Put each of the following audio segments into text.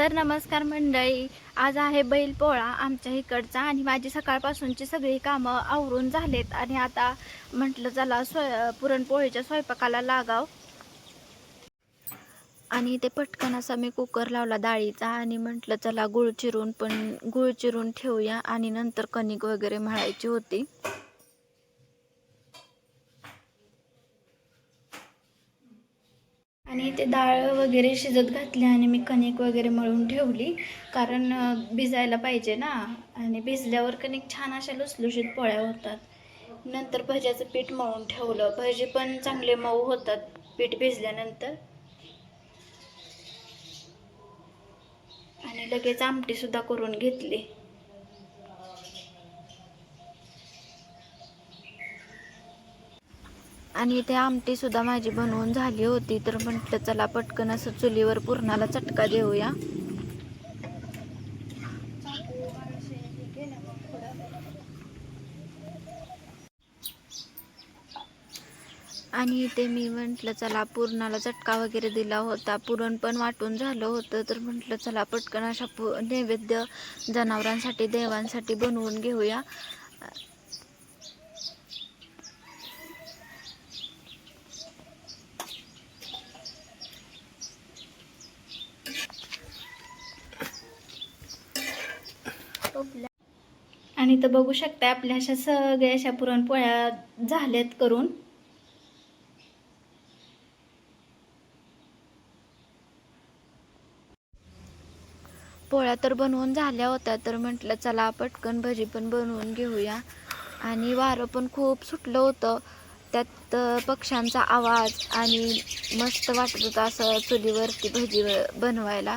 तर नमस्कार मंडळी आज आहे बैलपोळा आमच्या इकडचा आणि माझी सकाळपासूनची सगळी कामं आवरून झालेत आणि आता म्हटलं चला स्वय पुरणपोळीच्या स्वयंपाकाला लागाव. आणि ते पटकन असा मी कुकर लावला डाळीचा आणि म्हटलं चला गुळ चिरून पण गुळ चिरून ठेवूया आणि नंतर कणिक वगैरे मळायची होती. ते डाळ वगैरे शिजत घातली आणि मी कणिक वगैरे मळून ठेवली. कारण भिजायला पाहिजे ना. आणि भिजल्यावर कणिक छान अशा लुसलुशीत पोळ्या होतात. नंतर भज्याचं पीठ मळून ठेवलं. भजे पण चांगले मऊ होतात पीठ भिजल्यानंतर. आणि लगेच आमटीसुद्धा करून घेतली. आणि ते आमटीसुद्धा माझी बनवून झाली होती तर म्हटलं चला पटकन असं चुलीवर पुरणाला चटका देऊया. आणि इथे मी म्हटलं चला पुरणाला चटका वगैरे दिला होता पुरण पण वाटून झालं होतं तर म्हटलं चला पटकन अशा पु नैवेद्य जनावरांसाठी देवांसाठी बनवून घेऊया. आणि तर बघू शकता आपल्या अशा सगळ्या अशा पुरणपोळ्या झाल्यात करून. पोळ्या तर बनवून झाल्या होत्या तर म्हटलं चला पटकन भजी पण बनवून घेऊया. आणि वारं पण खूप सुटलं होतं. त्यात पक्ष्यांचा आवाज आणि मस्त वाटत होता असं चुलीवरती भजी बनवायला.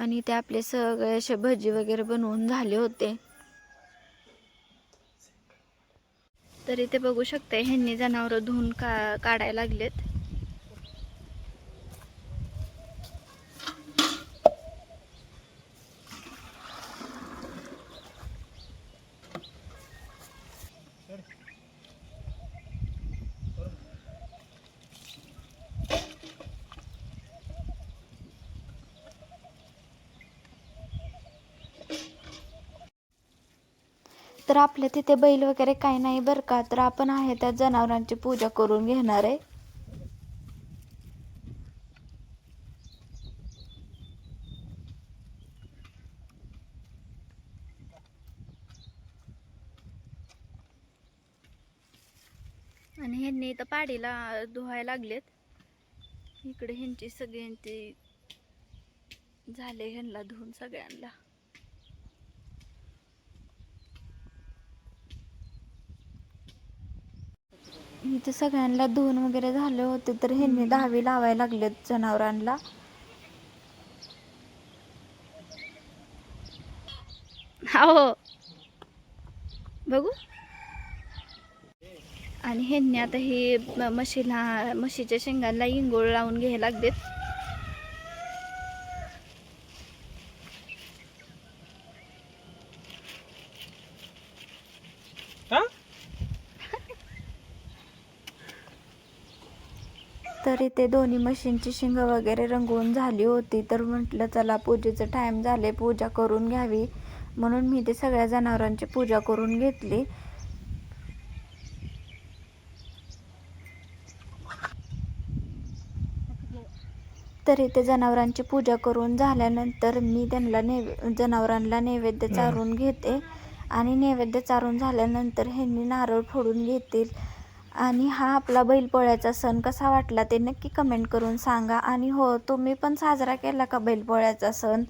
आणि ते आपले सगळे असे भजी वगैरे बनवून झाले होते. तर इथे बघू शकते ह्यांनी जनावर धुवून का काढायला लागलेत. तर आपल्या तिथे बैल वगैरे काही नाही बरं का. तर आपण आहे त्या जनावरांची पूजा करून घेणार आहे. आणि ह्यांनी इथं पाडीला धुवायला लागलेत. इकडे ह्यांची सगळ्यांची झाले ह्यांना धुवून सगळ्यांना. इथे सगळ्यांना धुवून वगैरे झाले होते तर ह्यांनी दहावी लावायला लागलेत जनावरांना. हो. बघू. आणि ह्यांनी आता हे म्हशीला म्हशीच्या शेंगांना इंगोळ लावून घ्यायला लागलेत. तरी ते दोन्ही मशीनची शिंग वगैरे रंगवून झाली होती. तर म्हटलं चला पूजेचं टाईम झाले पूजा करून घ्यावी. म्हणून मी ते सगळ्या जनावरांची पूजा करून घेतली. तरी ते जनावरांची पूजा करून झाल्यानंतर मी त्यांना नैवे जनावरांना नैवेद्य चारून घेते. आणि नैवेद्य चारून झाल्यानंतर ह्यांनी नारळ फोडून घेतील. आणि हा आपला बैलपोळ्याचा सण कसा वाटला ते नक्की कमेंट करून सांगा. आणि हो तुम्ही पण साजरा केला का बैलपोळ्याचा सण?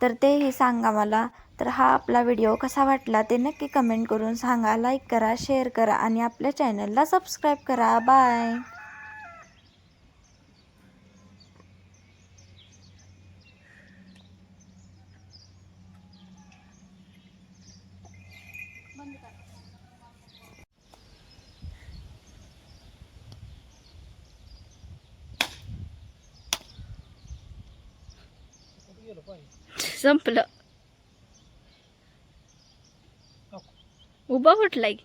तर तेही सांगा मला. तर हा आपला व्हिडिओ कसा वाटला ते नक्की कमेंट करून सांगा. लाईक करा शेअर करा आणि आपल्या चॅनलला सबस्क्राईब करा. बाय संपलं. उभा फुटलाय की